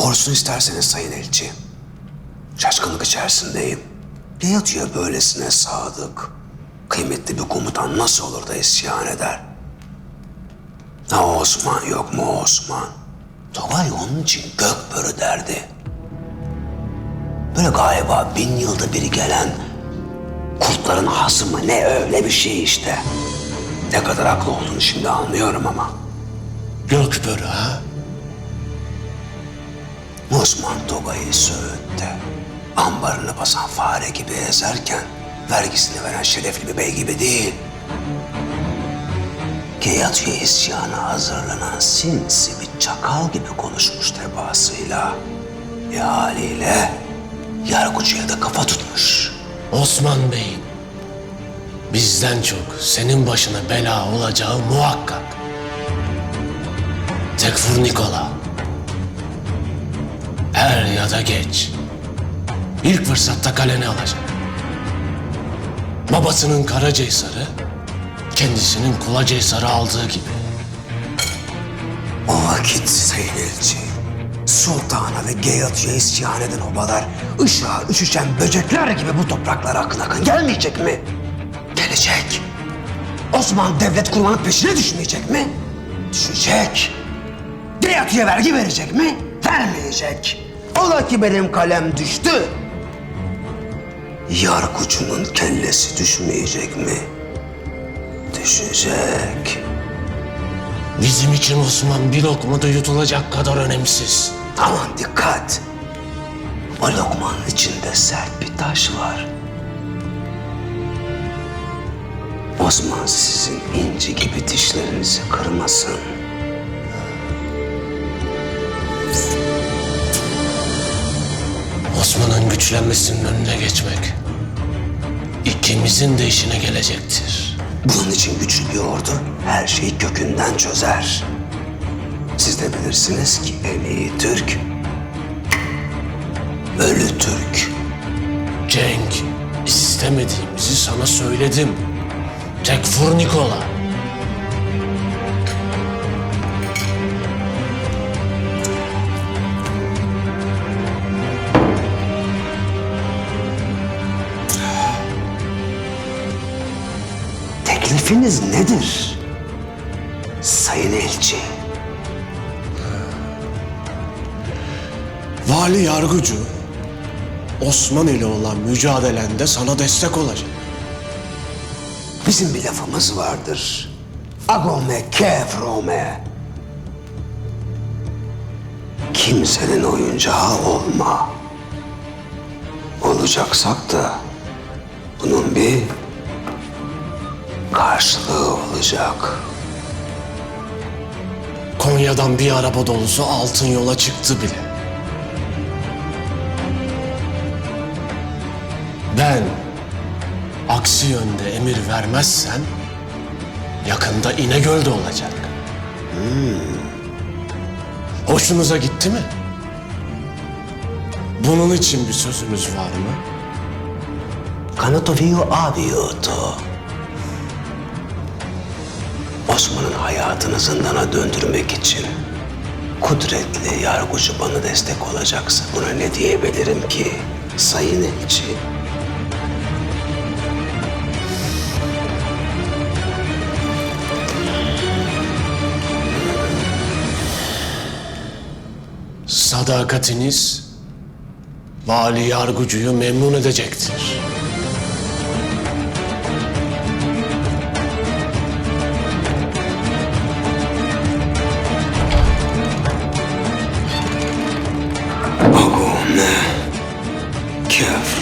Doğrusunu isterseniz sayın elçi. Şaşkınlık içerisindeyim. Ne yatıyor böylesine sadık? Kıymetli bir komutan nasıl olur da isyan eder? Ha Osman yok mu Osman? Togay onun için gök börü derdi. Böyle galiba bin yılda bir gelen kurtların hasımı ne öyle bir şey işte. Ne kadar haklı olduğunu şimdi anlıyorum ama. Gökbörü ha? Osman Togay'ı Söğüt'te ambarını basan fare gibi ezerken vergisini veren şerefli bir bey gibi değil. Geyatüye isyana hazırlanan sinsi bir çakal gibi konuşmuş tebaasıyla. E haliyle yargıcıya da kafa tutmuş. Osman Bey'in bizden çok senin başına bela olacağı muhakkak. Tekfur Nikola. Er ya da geç. İlk fırsatta kaleni alacak. Babasının Kara kendisinin Kula aldığı gibi. O vakit Sayın Elçi, sultana ve Geyatü'ye isyan eden obalar ışığa üşüşen böcekler gibi bu topraklara akın akın gelmeyecek mi? Gelecek. Osmanlı devlet kurmanın peşine düşmeyecek mi? Düşecek. Geyatü'ye vergi verecek mi? Vermeyecek. Ola ki benim kalem düştü. Yargıcının kellesi düşmeyecek mi? Düşecek. Bizim için Osman bir lokmada yutulacak kadar önemsiz. Aman dikkat. O lokmanın içinde sert bir taş var. Osman sizin inci gibi dişlerinizi kırmasın. Güçlenmesinin önüne geçmek ikimizin de işine gelecektir. Bunun için güçlü bir ordu her şeyi kökünden çözer. Siz de bilirsiniz ki en iyi Türk, ölü Türk. Cenk, istemediğimizi sana söyledim. Tekfur Nikola. Teklifiniz nedir? Sayın Elçi. Vali Yargıcı, Osman ile olan mücadelende sana destek olacak. Bizim bir lafımız vardır. Agome kevrome. Kimsenin oyuncağı olma. Olacaksak da bunun bir karşılığı olacak. Konya'dan bir araba dolusu altın yola çıktı bile. Ben aksi yönde emir vermezsem yakında İnegöl'de olacak. Hoşunuza gitti mi? Bunun için bir sözünüz var mı? Kanatoviyo abiyoto. Osman'ın hayatını zindana döndürmek için kudretli yargıcı bana destek olacaksa buna ne diyebilirim ki sayın elçi? Sadakatiniz vali yargıcıyı memnun edecektir. Agome kefrome.